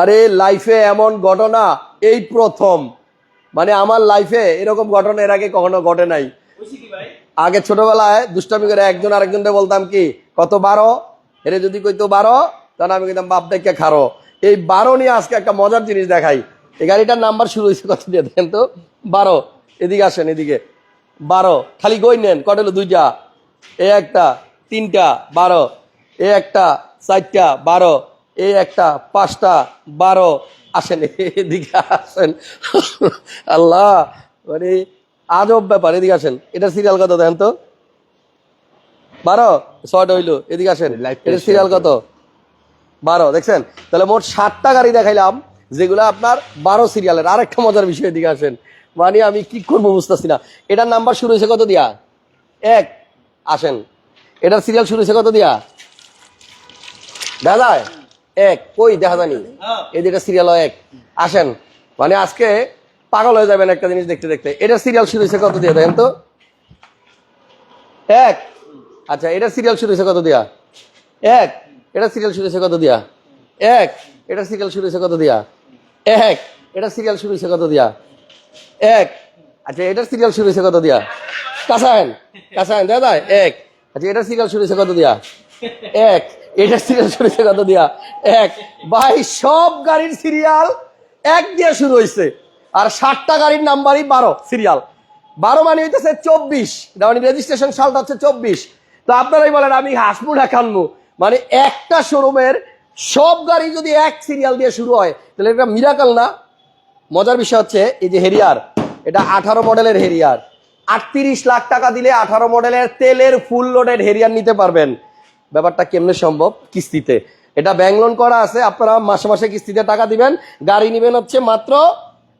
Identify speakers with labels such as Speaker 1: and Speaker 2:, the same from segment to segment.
Speaker 1: আরে লাইফে এমন ঘটনা এই প্রথম। মানে আমার লাইফে এরকম ঘটনা এর আগে কখনো ঘটে নাই। আগে ছোটবেলায় দুষ্টামি করে একজন আরেকজনকে বলতাম কি কত বারো? এরে যদি কইতো বারো তাহলে আমি কইতাম বাপ দেখে খারো। এই বারো নিয়ে আজকে একটা মজার জিনিস দেখাই। এই গাড়িটার নাম্বার শুরু হয়েছে কত দিয়ে দেখেন তো? বারো। এদিকে আসেন এদিকে। বারো। খালি গই নেন কটা হলো দুইটা? এ একটা তিনটা বারো। এ একটা চারটা বারো। এ একটা পাঁচটা বারো। আসেন এদিকে আসেন। আল্লাহ মানে আজব ব্যাপার এদিকে আসেন। এটা সিরিয়াল কত দেন তো? বারো? ছয়টা হইল এদিকে আসেন। এটা সিরিয়াল কত? বারো দেখছেন? তাহলে মোট ষাটটা গাড়ি দেখাইলাম যেগুলো আপনার বারো সিরিয়ালের আরেকটা মজার বিষয় এদিকে আসেন। মানে আমি কি করব বুঝতেছি না। এটার নাম্বার শুরু হয়েছে কত দিয়া? এক। আসেন। এটার সিরিয়াল শুরু হয়েছে কত দিয়া? যায় এক। কই দেখা জানি
Speaker 2: হ্যাঁ।
Speaker 1: এই যেটা সিরিয়াল এক। আসেন। মানে আজকে পাগল হয়ে যাবেন একটা জিনিস দেখতে দেখতে। এটা সিরিয়াল শুরু হয়েছে কত দিয়া দেখেন তো? এক। আচ্ছা এটা সিরিয়াল শুরু হয়েছে কত দিয়া? এক। এটা সিরিয়াল শুরু হয়েছে কত দিয়া? এক। এটা সিরিয়াল শুরু হয়েছে কত দিয়া? এক। এটা সিরিয়াল শুরু হয়েছে কত দিয়া? এক। আচ্ছা এটার সিরিয়াল শুরু হয়েছে কত দিয়া? কাসায়ন কাসায়ন দাদা এক। আচ্ছা এটার সিরিয়াল শুরু হয়েছে কত দিয়া? এক। এটার সিরিয়াল শুরু হয়েছে কত দিয়া? এক। ভাই, সব গাড়ির সিরিয়াল এক দিয়ে শুরু হয়েছে আর ষাটটা গাড়ির নাম্বারই বারো সিরিয়াল বারো মানে হইতেছে চব্বিশ। মানে রেজিস্ট্রেশন সালটা হচ্ছে চব্বিশ। তো আপনারাই বলেন, আমি হাসবো না কানবো? মানে একটা শোরুমের সব গাড়ি যদি এক সিরিয়াল দিয়ে শুরু হয়, তাহলে এটা মিরাকাল না? মজার বিষয় হচ্ছে, এই যে হেরিয়ার, এটা আঠারো মডেলের হেরিয়ার। আটত্রিশ লাখ টাকা দিলে আঠারো মডেলের তেলের ফুল লোডেড হেরিয়ার নিতে পারবেন। ব্যাপারটা কেমনে সম্ভব? কিস্তিতে। এটা ব্যাংক লোন করা আছে, আপনারা মাসে মাসে কিস্তিতে টাকা দিবেন। গাড়ি নেবেন হচ্ছে মাত্র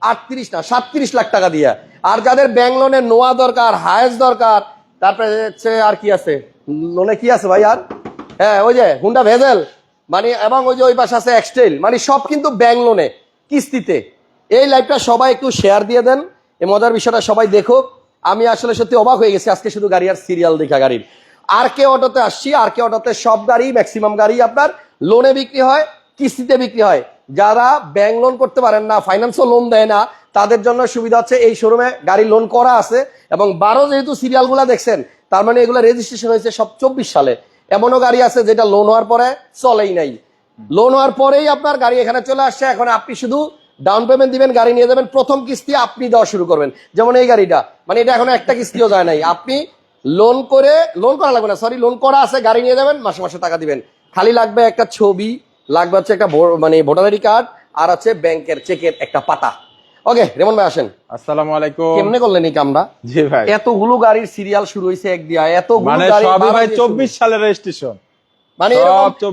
Speaker 1: আটত্রিশ না, সাতত্রিশ লাখ টাকা দিয়ে। আর যাদের ব্যাংক লোনে নোয়া দরকার, হায়েস্ট দরকার, তারপরে হচ্ছে আর কি আছে? লোনে কি আছে ভাই আর? হ্যাঁ ওই যে হুন্ডা ভেজেল মানে এবং ওই যে ওই পাশে আছে এক্সটেল মানে সব কিন্তু ব্যাংক লোনে কিস্তিতে। এই লাইভটা সবাই একটু শেয়ার দিয়ে দেন। এই মজার বিষয়টা সবাই দেখুক। আমি আসলে সত্যি অবাক হয়ে গেছি, আজকে শুধু গাড়ি আর সিরিয়াল দেখা গাড়ির। আর কে অটোতে আসছি আর কে অটোতে সব গাড়ি ম্যাক্সিমাম গাড়ি আপনার লোনে বিক্রি হয়, কিস্তিতে বিক্রি হয়। যারা ব্যাংক লোন করতে পারেন না ফাইন্যান্সও লোন দেয় না, তাদের জন্য সুবিধা হচ্ছে এই শোরুমে গাড়ি লোন করা আছে এবং বারো যেহেতু সিরিয়ালগুলো দেখছেন, তার মানে এগুলো রেজিস্ট্রেশন হয়েছে সব চব্বিশ সালে। এমনও গাড়ি আছে যেটা লোন হওয়ার পরে চলেই নাই। লোন হওয়ার পরেই আপনার গাড়ি এখানে চলে আসছে, এখন আপনি শুধু ডাউন পেমেন্ট দিবেন গাড়ি নিয়ে যাবেন প্রথম কিস্তি আপনি দেওয়া শুরু করবেন। যেমন এই গাড়িটা মানে এটা এখনও একটা কিস্তিও যায় নাই। আপনি লোন করে লোন করা লাগবে না সরি লোন করা আছে গাড়ি নিয়ে যাবেন মাসে মাসে টাকা দিবেন। খালি লাগবে একটা ছবি লাগবে হচ্ছে একটা মানে ভোটার আইডি কার্ড আর হচ্ছে ব্যাংকের চেকের একটা পাতা। ওকে রেমন ভাই আসেন।
Speaker 3: আসসালামু আলাইকুম।
Speaker 1: কেমনে করলেন এই কামটা?
Speaker 3: জি ভাই।
Speaker 1: এতগুলো গাড়ির সিরিয়াল শুরু হয়েছে এক দিয়া এতগুলো
Speaker 3: মানে
Speaker 1: গাড়ি
Speaker 3: সবই
Speaker 1: বারো
Speaker 3: ভাই
Speaker 1: দিয়ে শুরু।
Speaker 3: চব্বিশ সালের রেজিস্ট্রেশন
Speaker 1: মানে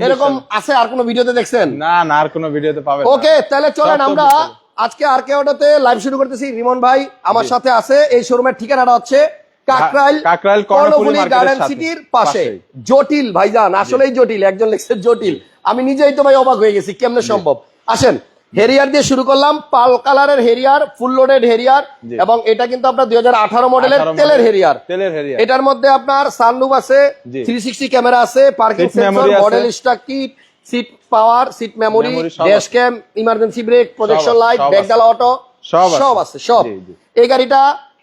Speaker 1: এরকম আছে আর কোনো ভিডিওতে দেখছেন?
Speaker 3: না না আর কোনো ভিডিওতে পাবেন
Speaker 1: ওকে তাহলে চলেন আমরা আজকে আর কে ওটাতে লাইভ শুরু করতেছি রিমন ভাই আমার সাথে আছে এই শোরুমের ঠিকানাটা হচ্ছে কাকরাইল
Speaker 3: কাকরাইল কর্ণফুলী
Speaker 1: কর্ণফুলী গার্ডেন সিটির পাশে। জটিল ভাইজান আসলেই জটিল একজন লিখছে জটিল। আমি নিজেই তো ভাই অবাক হয়ে গেছি কেমনে সম্ভব? আসেন হেরিয়ার দিয়ে শুরু করলাম পাল কালারের হেরিয়ার ফুল লোডেড হেরিয়ার এবং এটা কিন্তু আপনার দুই মডেলের
Speaker 3: 18
Speaker 1: তেলের। হেরিয়ার।
Speaker 3: তেলের হেরিয়ার।
Speaker 1: এটার মধ্যে আপনার সানরুফ আছে থ্রি সিক্সটি ক্যামেরা আছে parking sensor model stock kit seat power seat memory dash cam emergency brake projection light ব্যাগাল auto
Speaker 3: সব আছে।
Speaker 1: সব। এই গাড়িটা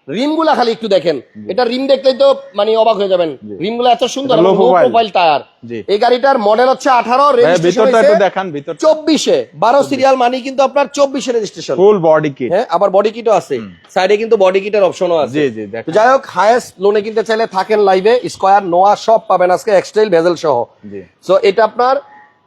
Speaker 1: রিমগুলা খালি একটু দেখেন। এটা রিম দেখলেই তো মানে অবাক হয়ে যাবেন। রিমগুলা এত সুন্দর
Speaker 3: এটা
Speaker 1: প্রোফাইল টায়ার এই গাড়িটার মডেল হচ্ছে আঠারো
Speaker 3: একটু দেখান ভিতর
Speaker 1: চব্বিশে। বারো সিরিয়াল মানি কিন্তু আপনার চব্বিশে রেজিস্ট্রেশন
Speaker 3: ফুল বডি কিট
Speaker 1: হ্যাঁ আবার বডি কিটও আছে। সাইডে কিন্তু বডি কিটের অপশনও আছে।
Speaker 3: জি জি দেখেন।
Speaker 1: যাই হোক হায়েস্ট লোনে কিনতে চাইলে থাকেন লাইভে স্কোয়ার নোয়া সব পাবেন আজকে এক্সটেল ভেজেল সহ।
Speaker 3: জি।
Speaker 1: সো এটা আপনার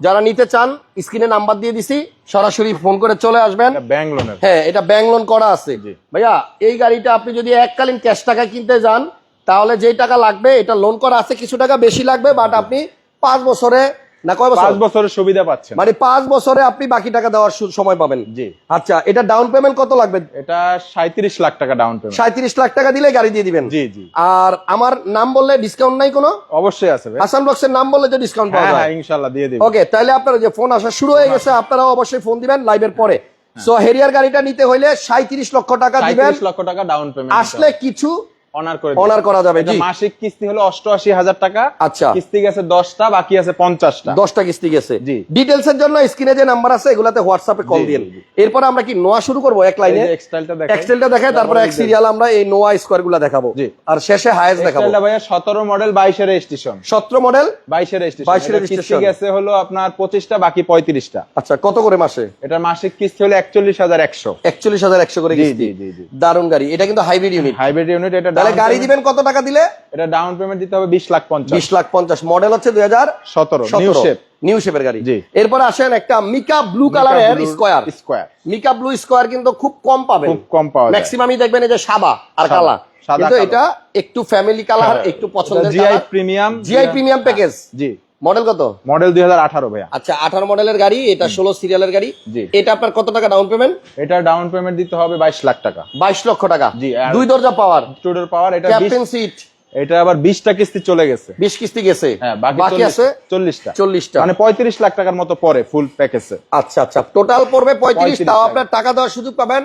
Speaker 1: যারা নিতে চান স্ক্রিনে নাম্বার দিয়ে দিছি সরাসরি ফোন করে চলে আসবেন।
Speaker 3: ব্যাংক লোন
Speaker 1: হ্যাঁ এটা ব্যাংক লোন করা আছে। ভাইয়া এই গাড়িটা আপনি যদি এককালীন ক্যাশ টাকা কিনতে যান তাহলে যেই টাকা লাগবে এটা লোন করা আছে কিছু টাকা বেশি লাগবে বাট আপনি পাঁচ বছরে না কয় বছর?
Speaker 3: পাঁচ বছরের সুবিধা পাচ্ছেন।
Speaker 1: মানে পাঁচ বছরে আপনি বাকি টাকা দেওয়ার সময় পাবেন।
Speaker 3: জি।
Speaker 1: আচ্ছা এটা ডাউন পেমেন্ট কত লাগবে?
Speaker 3: এটা সাঁত্রিশ লাখ টাকা ডাউন পেমেন্ট
Speaker 1: সাঁত্রিশ লাখ টাকা দিলে গাড়ি দিয়ে দিবেন?
Speaker 3: জি জি।
Speaker 1: আর আমার নাম বললে ডিসকাউন্ট নাই কোনো?
Speaker 3: অবশ্যই আছে
Speaker 1: হাসান বক্সের নাম বললে যে ডিসকাউন্ট পাওয়া
Speaker 3: হ্যাঁ
Speaker 1: যায়।
Speaker 3: হ্যাঁ ইনশাল্লাহ দিয়ে দিবি।
Speaker 1: ওকে তাহলে আপনারা যে ফোন আসা শুরু হয়ে গেছে আপনারাও অবশ্যই ফোন দিবেন লাইভের পরে। সো হেরিয়ার গাড়িটা নিতে হইলে সাঁত্রিশ লক্ষ টাকা দিবেন।
Speaker 3: লক্ষ টাকা ডাউন পেমেন্ট
Speaker 1: আসলে কিছু
Speaker 3: অনার করে
Speaker 1: অনার করা যাবে জি।
Speaker 3: মাসিক কিস্তি হলো অষ্টআশি হাজার টাকা।
Speaker 1: আচ্ছা।
Speaker 3: কিস্তি গেছে দশটা বাকি আছে পঞ্চাশটা।
Speaker 1: দশটা কিস্তি গেছে।
Speaker 3: জি।
Speaker 1: এর জন্য স্ক্রিনে যে নাম্বার আছে এগুলাতে হোয়াটসঅ্যাপে কল দিন। এরপর আমরা কি নোয়া শুরু করব? এক লাইনে
Speaker 3: এক্সটাইলটা
Speaker 1: দেখাই। তারপরে এক সিরিয়াল আমরা এই নোয়া স্কোয়ারগুলা দেখাবো। আর শেষে হায়েস্ট দেখাবো।
Speaker 3: এক্সটাইলটা ভাইয়া মডেল বাইশের রেজিস্ট্রেশন
Speaker 1: সতেরো মডেল
Speaker 3: বাইশের রেজিস্ট্রেশন
Speaker 1: 22 এর
Speaker 3: কিস্তি গেছে হলো আপনার পঁচিশটা বাকি পঁয়ত্রিশটা।
Speaker 1: আচ্ছা কত করে মাসে?
Speaker 3: এটা মাসিক কিস্তি হলো একচল্লিশ হাজার একশো।
Speaker 1: একচল্লিশ হাজার একশো করে
Speaker 3: জি,
Speaker 1: কিস্তি।
Speaker 3: জি, জি, জি।
Speaker 1: দারুণ গাড়ি। এটা কিন্তু হাইব্রিড ইউনিট
Speaker 3: হাইব্রিড ইউনিট এটা
Speaker 1: তাহলে গাড়ি দিবেন কত টাকা দিলে?
Speaker 3: এটা ডাউন পেমেন্ট দিতে হবে বিশ লাখ পঞ্চাশ।
Speaker 1: বিশ লাখ পঞ্চাশ। মডেল হচ্ছে দুই হাজার
Speaker 3: সতেরো নিউ শেপ
Speaker 1: নিউ শেপের গাড়ি। এরপরে আসেন একটা মিকা ব্লু কালারের square
Speaker 3: square
Speaker 1: mica blue square কিন্তু খুব কম পাবেন।
Speaker 3: খুব কম পাওয়া যায়।
Speaker 1: ম্যাক্সিমামই দেখবেন এই যে সাদা আর কালা।
Speaker 3: সাদা
Speaker 1: কিন্তু এটা একটু ফ্যামিলি কালার একটু পছন্দের
Speaker 3: GI premium
Speaker 1: GI premium package
Speaker 3: G.
Speaker 1: Model কত?
Speaker 3: মডেল দুই হাজার আঠারো ভাইয়া।
Speaker 1: আচ্ছা আঠারো মডেলের গাড়ি এটা ষোলো সিরিয়ালের গাড়ি।
Speaker 3: জি।
Speaker 1: এটা আপনার কত টাকা ডাউন পেমেন্ট
Speaker 3: এটা ডাউন পেমেন্ট দিতে হবে বাইশ লাখ টাকা।
Speaker 1: বাইশ লক্ষ টাকা।
Speaker 3: জি,
Speaker 1: দুই দরজা পাওয়ার
Speaker 3: টুডোর পাওয়ার এটা
Speaker 1: ক্যাপ্টেন সিট
Speaker 3: এটা আবার বিশটা কিস্তি চলে গেছে।
Speaker 1: বিশ কিস্তি গেছে।
Speaker 3: হ্যাঁ
Speaker 1: বাকি
Speaker 3: বাকি
Speaker 1: আছে
Speaker 3: চল্লিশটা।
Speaker 1: চল্লিশটা।
Speaker 3: মানে পঁয়ত্রিশ লাখ টাকার মতো পরে ফুল প্যাকেজে
Speaker 1: আচ্ছা আচ্ছা টোটাল পড়বে পঁয়ত্রিশ তাও আপনার টাকা দেওয়ার সুযোগ পাবেন।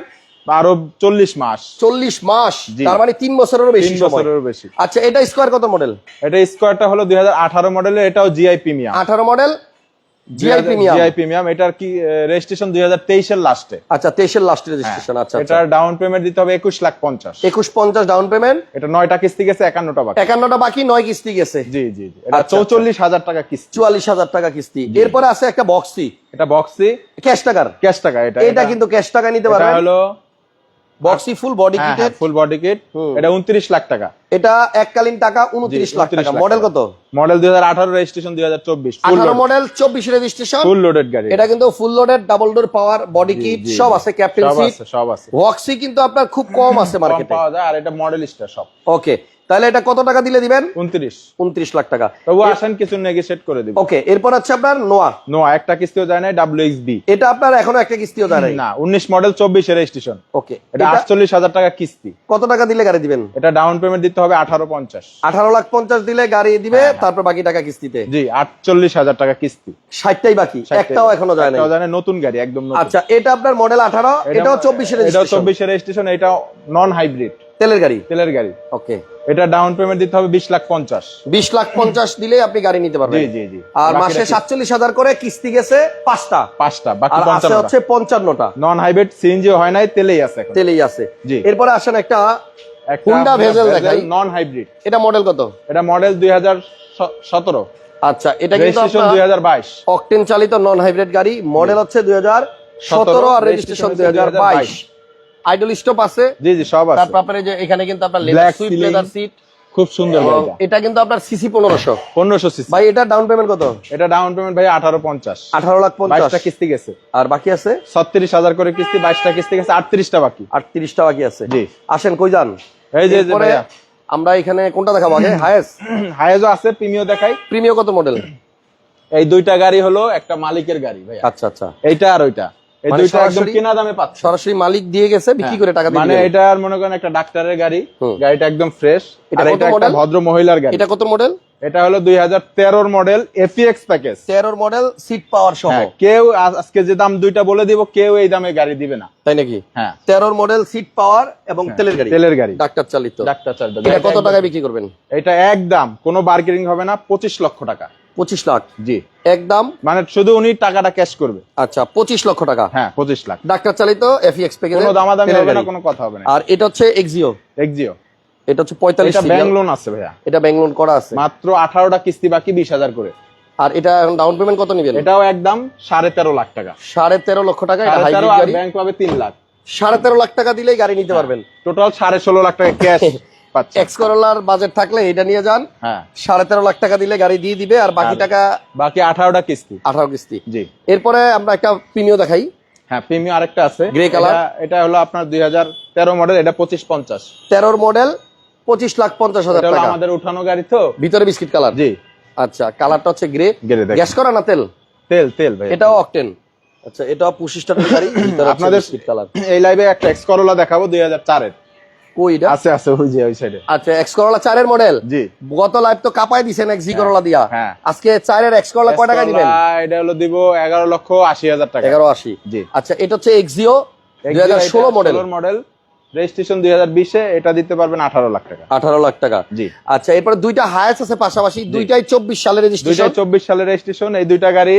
Speaker 3: আরও চল্লিশ মাস।
Speaker 1: চল্লিশ মাস। তার মানে তিন বছরেরও বেশি
Speaker 3: বছরেরও বেশি।
Speaker 1: আচ্ছা এটা স্কোয়ার কত মডেল
Speaker 3: এটা স্কোয়ারটা হলো দুই হাজার মডেলের এটাও জিআই প্রিমিয়াম
Speaker 1: আঠারো model GI premium
Speaker 3: GI premium এটার কি রেজিস্ট্রেশন লাস্টে
Speaker 1: আচ্ছা তেইশের লাস্ট রেজিস্ট্রেশন আচ্ছা আচ্ছা।
Speaker 3: এটার ডাউন পেমেন্ট দিতে হবে একুশ লাখ পঞ্চাশ।
Speaker 1: একুশ পঞ্চাশ ডাউন পেমেন্ট
Speaker 3: এটা নয়টা কিস্তি গেছে একান্নটা বাকি।
Speaker 1: একান্নটা বাকি নয় কিস্তি গেছে।
Speaker 3: জি জি জি। এটা
Speaker 1: আচ্ছা,
Speaker 3: চৌচল্লিশ হাজার টাকা কিস্তি।
Speaker 1: চুয়াল্লিশ হাজার টাকা কিস্তি। এরপরে আছে একটা বক্সি
Speaker 3: এটা বক্সি
Speaker 1: ক্যাশ টাকার।
Speaker 3: ক্যাশ টাকা এটা
Speaker 1: এটা কিন্তু ক্যাশ টাকা নিতে
Speaker 3: এটা হলো
Speaker 1: boxy full body kit
Speaker 3: full body kit এটা উনত্রিশ লাখ টাকা।
Speaker 1: এটা এককালীন টাকা উনত্রিশ লাখ টাকা। মডেল কত?
Speaker 3: মডেল দুই হাজার আঠারো রেজিস্ট্রেশন দুই হাজার চব্বিশ
Speaker 1: আঠারো মডেল চব্বিশ রেজিস্ট্রেশন
Speaker 3: ফুল লোডেড গাড়ি।
Speaker 1: এটা কিন্তু full loaded double door power body kit সব আছে ক্যাপ্টেন সিট
Speaker 3: আছে সব আছে।
Speaker 1: বক্সি কিন্তু আপনার খুব কম আছে মার্কেটে
Speaker 3: পাওয়া যায় আর এটা মডেল স্টার সব।
Speaker 1: ওকে তাহলে এটা কত টাকা দিলে দিবেন?
Speaker 3: উনত্রিশ।
Speaker 1: উনত্রিশ লাখ টাকা।
Speaker 3: তবু আসেন কিছু নেগোশিয়েট করে দিব।
Speaker 1: ওকে এরপর হচ্ছে আপনার নোয়া।
Speaker 3: নো একটা কিস্তিও যায় না ডাব্লিউ এক্স বি
Speaker 1: এটা আপনার এখনও একটা কিস্তিও নাই?
Speaker 3: না উনিশ মডেল চব্বিশের রেজিস্ট্রেশন।
Speaker 1: ওকে
Speaker 3: এটা আটচল্লিশ হাজার টাকা কিস্তি।
Speaker 1: কত টাকা দিলে গাড়ি দিবেন?
Speaker 3: এটা ডাউন পেমেন্ট দিতে হবে আঠারো পঞ্চাশ।
Speaker 1: আঠারো লাখ পঞ্চাশ দিলে গাড়ি দিবে তারপর বাকি টাকা কিস্তিতে?
Speaker 3: জি আটচল্লিশ হাজার টাকা কিস্তি।
Speaker 1: ষাটটাই বাকি? একটাও এখনও যায় না
Speaker 3: যায় না, নতুন গাড়ি একদম নতুন।
Speaker 1: আচ্ছা এটা আপনার মডেল আঠারো এটাও চব্বিশের
Speaker 3: এটাও চব্বিশের রেজিস্ট্রেশন এটা নন হাইব্রিড
Speaker 1: তেলের গাড়ি?
Speaker 3: তেলের গাড়ি।
Speaker 1: ওকে।
Speaker 3: এটা ডাউন পেমেন্ট দিতে হবে বিশ লাখ পঞ্চাশ।
Speaker 1: বিশ লাখ পঞ্চাশ দিলে আপনি গাড়ি নিতে পারবেন।
Speaker 3: জি, জি, জি।
Speaker 1: আর মাসে সাতচল্লিশ হাজার করে কিস্তি গেছে পাঁচটা।
Speaker 3: পাঁচটা বাকি
Speaker 1: আছে হচ্ছে পঞ্চান্নটা।
Speaker 3: নন হাইব্রিড সিএনজি হয় নাই তেলেই আছে
Speaker 1: তেলেই আছে।
Speaker 3: জি।
Speaker 1: এরপরে আসেন একটা Honda Vezel দেখাই।
Speaker 3: নন হাইব্রিড
Speaker 1: এটা মডেল কত?
Speaker 3: এটা মডেল দুই হাজার সতেরো
Speaker 1: আচ্ছা এটা কিন্তু
Speaker 3: দুই হাজার বাইশ।
Speaker 1: অকটেন চালিত নন হাইব্রিড গাড়ি। মডেল হচ্ছে দুই হাজার সতেরো আর রেজিস্ট্রেশন দুই হাজার বাইশ। আইডল স্টপ আছে।
Speaker 3: জি জি সব আছে।
Speaker 1: তারপর আপনার যে এখানে কিন্তু আপনার লেদার
Speaker 3: ceiling।
Speaker 1: লেদার সিট
Speaker 3: খুব সুন্দর
Speaker 1: এটা কিন্তু আপনার সিসি পনেরোশো।
Speaker 3: পনেরোশো সিসি
Speaker 1: ভাই এটা ডাউন পেমেন্ট কত?
Speaker 3: এটা ডাউন পেমেন্ট ভাই আঠারো পঞ্চাশ।
Speaker 1: আঠারো লাখ
Speaker 3: কিস্তি গেছে।
Speaker 1: আর বাকি আছে?
Speaker 3: ছত্রিশ হাজার করে কিস্তি বাইশটা কিস্তি গেছে আটত্রিশটা বাকি।
Speaker 1: আটত্রিশটা বাকি আছে।
Speaker 3: জি।
Speaker 1: আসেন কই যান?
Speaker 3: এই যে
Speaker 1: আমরা এখানে কোনটা দেখাবো আগে? হায়েস
Speaker 3: হায়াজও আছে প্রিমিও দেখাই।
Speaker 1: প্রিমিয় কত মডেল
Speaker 3: এই দুইটা গাড়ি হলো একটা মালিকের গাড়ি ভাই
Speaker 1: আচ্ছা আচ্ছা।
Speaker 3: এইটা আর ওইটা।
Speaker 1: মানে সরাসরি-
Speaker 3: কেনা দামে পাচ্ছে।
Speaker 1: সরাসরি মালিক দিয়ে গেছে বিক্রি করে টাকা
Speaker 3: মানে এটা আর মনে করেন একটা ডাক্তারের গাড়ি। গাড়িটা একদম ফ্রেশ
Speaker 1: এটা
Speaker 3: একটা ভদ্র মহিলার গাড়ি।
Speaker 1: এটা কত মডেল
Speaker 3: এটা হলো দুই হাজার তেরোর মডেল এপিএক্স প্যাকেজ
Speaker 1: তেরোর মডেল সিট পাওয়ার সহ।
Speaker 3: হ্যাঁ কেউ আজকে যে দাম দুইটা বলে দিব কেউ এই দামে গাড়ি দিবে না।
Speaker 1: তাই নাকি?
Speaker 3: হ্যাঁ।
Speaker 1: তেরোর মডেল সিট পাওয়ার এবং তেলের গাড়ি।
Speaker 3: তেলের গাড়ি।
Speaker 1: ডাক্তার চালিত।
Speaker 3: ডাক্তার
Speaker 1: কত টাকায় বিক্রি করবেন?
Speaker 3: এটা একদম কোনো বার্গেনিং হবে না পঁচিশ লক্ষ টাকা।
Speaker 1: পঁচিশ লাখ
Speaker 3: জি।
Speaker 1: একদম
Speaker 3: মানে শুধু উনি টাকাটা ক্যাশ করবে।
Speaker 1: আচ্ছা পঁচিশ লক্ষ টাকা।
Speaker 3: হ্যাঁ পঁচিশ লাখ।
Speaker 1: ডাক্তার চালিত এফিএক্স প্যাকেজ
Speaker 3: কোনো দামাদামি হবে না কোনো কথা হবে না।
Speaker 1: আর এটা হচ্ছে এক্সিও
Speaker 3: এক্সিও
Speaker 1: এটা হচ্ছে পঁয়তাল্লিশ
Speaker 3: এটা ব্যাংক লোন আছে ভাইয়া।
Speaker 1: এটা ব্যাংক লোন করা আছে।
Speaker 3: মাত্র আঠারোটা কিস্তি বাকি বিশ হাজার করে।
Speaker 1: আর এটা এখন ডাউন পেমেন্ট কত নিবেন?
Speaker 3: এটাও একদম সাড়ে তেরো লাখ টাকা।
Speaker 1: সাড়ে তেরো লক্ষ টাকা এটা হাইব্রিড গাড়ি।
Speaker 3: ব্যাংক পাবে তিন লাখ।
Speaker 1: সাড়ে তেরো লাখ টাকা দিলেই গাড়ি নিতে পারবেন।
Speaker 3: টোটাল সাড়ে ষোলো লাখ টাকা ক্যাশ
Speaker 1: এক্স করোলার বাজেট থাকলে এটা নিয়ে যান।
Speaker 3: হ্যাঁ।
Speaker 1: সাড়ে তেরো লাখ টাকা দিলে গাড়ি দিয়ে দিবে আর বাকি টাকা
Speaker 3: বাকি আঠারোটা কিস্তি।
Speaker 1: আঠারো কিস্তি।
Speaker 3: জি।
Speaker 1: এরপরে আমরা একটা প্রিমিয় দেখাই।
Speaker 3: হ্যাঁ আরেকটা আছে।
Speaker 1: Grey colour?
Speaker 3: এটা- এটা হলো আপনার দুই হাজার তেরো মডেল এটা পঁচিশ পঞ্চাশ।
Speaker 1: তেরোর মডেল পঁচিশ লাখ পঞ্চাশ হাজার টাকা।
Speaker 3: আমাদের উঠানো গাড়ি তো।
Speaker 1: ভিতরে বিস্কিট কালার।
Speaker 3: জি।
Speaker 1: আচ্ছা কালারটা হচ্ছে গ্রে গ্যাস করা না তেল?
Speaker 3: তেল তেল ভাই।
Speaker 1: এটাও অকটেন আচ্ছা এটাও পঁচিশ টাকার গাড়ি
Speaker 3: আপনাদের এই লাইভে একটা এক্স করোলা দেখাবো দুই হাজার চারের।
Speaker 1: কই এটা?
Speaker 3: আছে আছে ওই যে ওই সাইডে
Speaker 1: আচ্ছা এক্স করোলা চারের মডেল
Speaker 3: জি।
Speaker 1: গত লাইভ তো কাপাই দিছেন এক্স জি করোলা দিয়া।
Speaker 3: হ্যাঁ।
Speaker 1: আজকে এক্স করোলা কয় টাকা দিবেন
Speaker 3: এটা হলো দিব এগারো লক্ষ আশি হাজার টাকা। জি।
Speaker 1: আচ্ছা এটা হচ্ছে এক্সিও মডেল
Speaker 3: মডেল রেজিস্ট্রেশন এটা দিতে পারবেন আঠারো লাখ টাকা।
Speaker 1: আঠারো লাখ টাকা।
Speaker 3: জি।
Speaker 1: আচ্ছা এরপরে দুইটা হায়াস আছে পাশাপাশি দুইটাই চব্বিশ সালের
Speaker 3: দুইটা
Speaker 1: রেজিস্ট্রেশন
Speaker 3: চব্বিশ সালের রেজিস্ট্রেশন এই দুইটা গাড়ি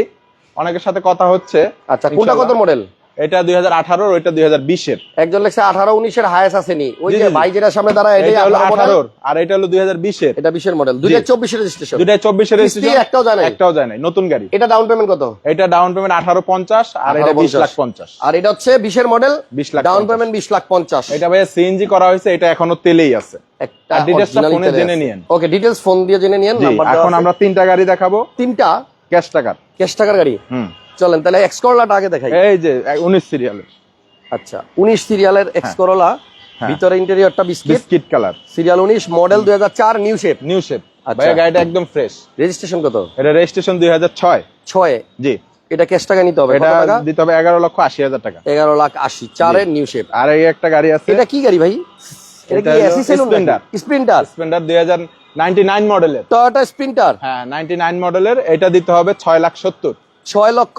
Speaker 3: অনেকের সাথে কথা হচ্ছে।
Speaker 1: আচ্ছা কোনটা কত মডেল
Speaker 3: এটা দুই হাজার আঠারোর ওইটা দুই হাজার বিশের।
Speaker 1: একজন লেখছে আঠারো উনিশের আসেনি। ওই যে। ভাই যেটা সামনে
Speaker 3: এটা হলো
Speaker 1: আঠারো
Speaker 3: আঠারোর আর এটা হলো দুই হাজার বিশের।
Speaker 1: এটা বিশের মডেল দুইটা চব্বিশের রেজিস্ট্রেশন
Speaker 3: দুইটা চব্বিশের
Speaker 1: কিস্তি
Speaker 3: রেজিস্ট্রেশন
Speaker 1: একটাও নাই?
Speaker 3: একটাও নতুন গাড়ি।
Speaker 1: এটা ডাউন পেমেন্ট কত?
Speaker 3: এটা ডাউন পেমেন্ট আঠারো পঞ্চাশ আর এটা বিশ লাখ পঞ্চাশ।
Speaker 1: আর এটা হচ্ছে বিশের মডেল
Speaker 3: 20 লাখ
Speaker 1: ডাউন পেমেন্ট বিশ লাখ পঞ্চাশ।
Speaker 3: এটা ভাইয়া সিএনজি করা হয়েছে এটা এখনও তেলেই আছে। ফোনে জেনে নিয়েন।
Speaker 1: ওকে ডিটেলস ফোন দিয়ে জেনে নিয়েন
Speaker 3: এখন আমরা তিনটা গাড়ি দেখাবো।
Speaker 1: তিনটা?
Speaker 3: ক্যাশ টাকার।
Speaker 1: ক্যাশ টাকার গাড়ি?
Speaker 3: হুম।
Speaker 1: চলেন তাহলে এক্স করোলাটা আগে দেখাই।
Speaker 3: এই যে উনিশ সিরিয়ালের
Speaker 1: আচ্ছা উনিশ সিরিয়ালের এক্স করোলা। ভিতরে ইন্টেরিয়রটা বিস্কিট
Speaker 3: বিস্কিট কালার
Speaker 1: সিরিয়াল উনিশ মডেল দুই হাজার চার নিউ শেপ
Speaker 3: নিউ শেপ
Speaker 1: আচ্ছা।
Speaker 3: ভাইয়া গাড়িটা একদম ফ্রেশ
Speaker 1: রেজিস্ট্রেশন কত?
Speaker 3: এটা রেজিস্ট্রেশন দুই হাজার ছয়।
Speaker 1: ছয়?
Speaker 3: জি।
Speaker 1: এটা ক্যাশ টাকা নিতে হবে
Speaker 3: এটা
Speaker 1: কত টাকা?
Speaker 3: দিতে হবে এগারো লক্ষ আশি হাজার টাকা।
Speaker 1: এগারো লাখ আশি চারের নিউ শেপ
Speaker 3: আর এই একটা গাড়ি আছে।
Speaker 1: এটা কি গাড়ি ভাই? এটা কি এসি
Speaker 3: স্প্লেন্ডার দুই হাজার নাইনটি নাইন মডেলের
Speaker 1: টয়োটা স্প্রিন্টার
Speaker 3: হ্যাঁ নাইনটি নাইন মডেলের এটা দিতে হবে ছয় লাখ সত্তর।
Speaker 1: ছয় লক্ষ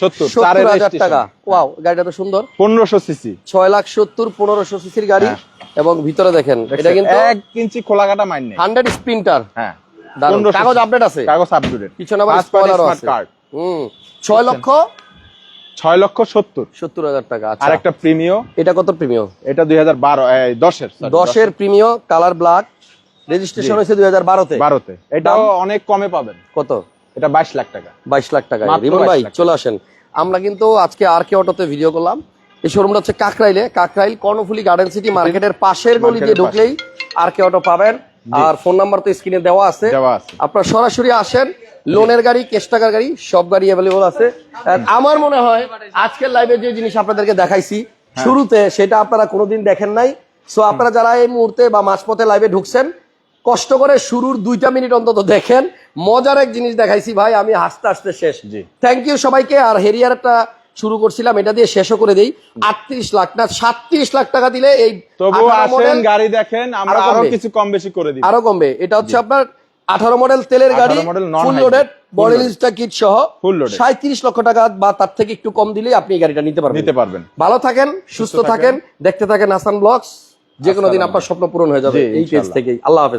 Speaker 3: সত্তর
Speaker 1: হাজার টাকা। ওয়াও গাড়িটা তো সুন্দর।
Speaker 3: পনেরোশো সিসি
Speaker 1: ছয় লাখ সত্তর পনেরোশো সিসির গাড়ি
Speaker 3: হ্যাঁ।
Speaker 1: এবং ভিতরে দেখেন এটা কিন্তু
Speaker 3: এক ইঞ্চি খোলা কাটা মাইন নেই।
Speaker 1: Hundred sprinter.
Speaker 3: হ্যাঁ।
Speaker 1: কাগজ আপডেট আছে?
Speaker 3: কাগজ আপডেটেড
Speaker 1: পিছনে আবার স্পয়লারও আছে। হুম। ছয় লক্ষ?
Speaker 3: ছয় লক্ষ সত্তর।
Speaker 1: সত্তর হাজার টাকা আচ্ছা।
Speaker 3: আর একটা প্রিমিও
Speaker 1: এটা কত প্রিমিয়াম
Speaker 3: এটা দুই হাজার বারো দশের
Speaker 1: দশের প্রিমিয়াম কালার ব্ল্যাক রেজিস্ট্রেশন হয়েছে দুই হাজার বারোতে।
Speaker 3: বারোতে। এটাও অনেক কমে পাবেন।
Speaker 1: কত?
Speaker 3: এটা বাইশ লাখ টাকা।
Speaker 1: বাইশ লাখ টাকা। রিমন ভাই চলে আসেন। আমরা কিন্তু আজকে আর কে অটোতে ভিডিও করলাম। এই শোরুমটা হচ্ছে কাকরাইলে। কাকরাইল কর্ণফুলি গার্ডেন সিটি মার্কেটের পাশের গলি দিয়ে ঢুকলেই আর কে অটো পাবেন। আর ফোন নাম্বার তো স্ক্রিনে দেওয়া আছে। আপনারা সরাসরি আসেন। লোনের গাড়ি কেশ টাকার গাড়ি সব গাড়ি অ্যাভেলেবল আছে। আমার মনে হয় আজকের লাইভে যে জিনিস আপনাদেরকে দেখাইছি
Speaker 3: হ্যাঁ।
Speaker 1: শুরুতে সেটা আপনারা কোনোদিন দেখেন নাই। সো আপনারা যারা এই মুহূর্তে বা মাঝপথে লাইভে ঢুকছেন কষ্ট করে শুরুর দুইটা মিনিট অন্তত দেখেন। মজার এক জিনিস দেখাইছি ভাই আমি হাসতে হাসতে শেষ।
Speaker 3: জি।
Speaker 1: থ্যাংক ইউ সবাইকে আর হেরিয়ারটা শুরু করছিলাম এটা দিয়ে শেষও করে দেই। আটত্রিশ লাখ না সাতত্রিশ লাখ টাকা দিলে এই
Speaker 3: আসেন গাড়ি দেখেন আমরা
Speaker 1: আরও
Speaker 3: কিছু কম বেশি করে দিই
Speaker 1: আরও কমবে। এটা হচ্ছে আপনার আঠারো মডেল তেলের গাড়ি ফুল লোডেড বডি লিস্টটা কিট সহ। সাঁত্রিশ লক্ষ টাকা বা তার থেকে একটু কম দিলে আপনি এই গাড়িটা নিতে পারবেন।
Speaker 3: নিতে পারবেন।
Speaker 1: ভালো থাকেন সুস্থ থাকেন। দেখতে থাকেন আসান ব্লগস। যে কোনো দিন আপনার স্বপ্ন পূরণ হয়ে যাবে এই পেজ। থেকেই। আল্লাহ হাফেজ।